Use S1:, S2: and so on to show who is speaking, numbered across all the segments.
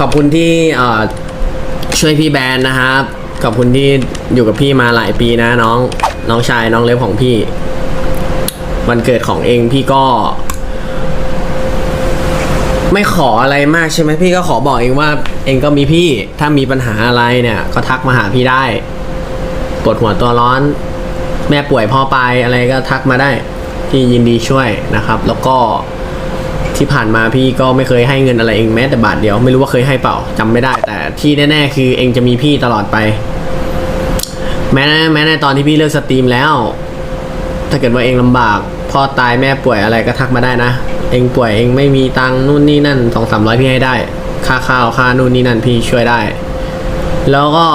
S1: ขอบคุณที่ช่วยพี่แบรนด์นะครับ ขอบคุณที่อยู่กับพี่มาหลายปีนะน้องน้องชายน้องเล็บของพี่ วันเกิดของเองพี่ก็ ไม่ขออะไรมากใช่ไหมพี่ก็ขอบอกเองว่า เองก็มีพี่ถ้ามีปัญหาอะไรเนี่ย ก็ทักมาหาพี่ได้ปวดหัวตัวร้อน แม่ป่วยพ่อไปอะไรก็ทักมาได้ พี่ยินดีช่วยนะครับ แล้วก็ ที่ผ่านมาพี่ก็ไม่เคยให้เงินอะไรเองแม้แต่บาทเดียวไม่รู้ว่าเคยให้เปล่าจำไม่ได้ แต่ที่แน่ๆคือเองจะมีพี่ตลอดไป แม้แม้ในตอนที่พี่เลิกสตรีมแล้ว ถ้าเกิดว่าเองลำบากพ่อตายแม่ป่วยอะไรก็ทักมาได้นะ เองป่วยเองไม่มีตังนู่นนี่นั่นสองสามร้อยพี่ให้ได้ ค่าข้าวค่านู่นนี่นั่นพี่ช่วยได้ แล้วก็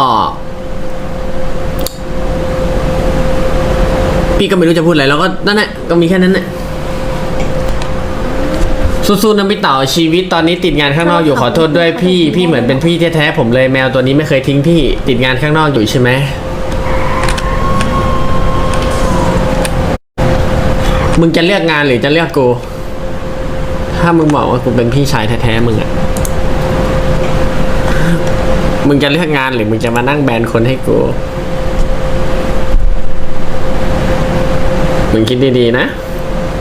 S1: พี่ก็ไม่รู้จะพูดอะไรแล้วก็นั่นแหละก็มีแค่นั้นแหละ สู้ๆนะพี่เต๋าชีวิตตอนนี้ติดงานข้างนอกอยู่ขอโทษด้วยพี่พี่เหมือนเป็นพี่แท้ๆผมเลยแมวตัวนี้ไม่เคยทิ้งพี่ติดงานข้างนอกอยู่ใช่ไหมมึงจะเลือกงานหรือจะเลือกกู ถ้ามึงบอกว่ากูเป็นพี่ชายแท้ๆมึงอะมึงจะเลือกงานหรือมึงจะมานั่งแบนคนให้กู มึงคิดดีๆนะ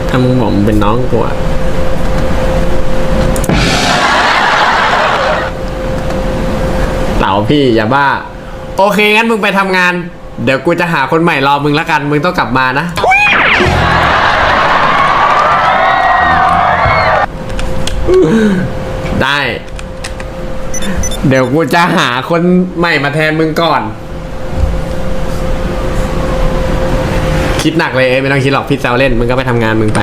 S1: ถ้ามึงบอกมึงเป็นน้องกูอะาพี่อย่าบ้า โอเคงั้นมึงไปทำงาน เดี๋ยวกูจะหาคนใหม่รอมึงละกัน มึงต้องกลับมานะ ได้ เดี๋ยวกูจะหาคนใหม่มาแทนมึงก่อน คิดหนักเลยเอ้ยไม่ต้องคิดหรอกพี่แซวเล่นมึงก็ไปทำงานมึงไป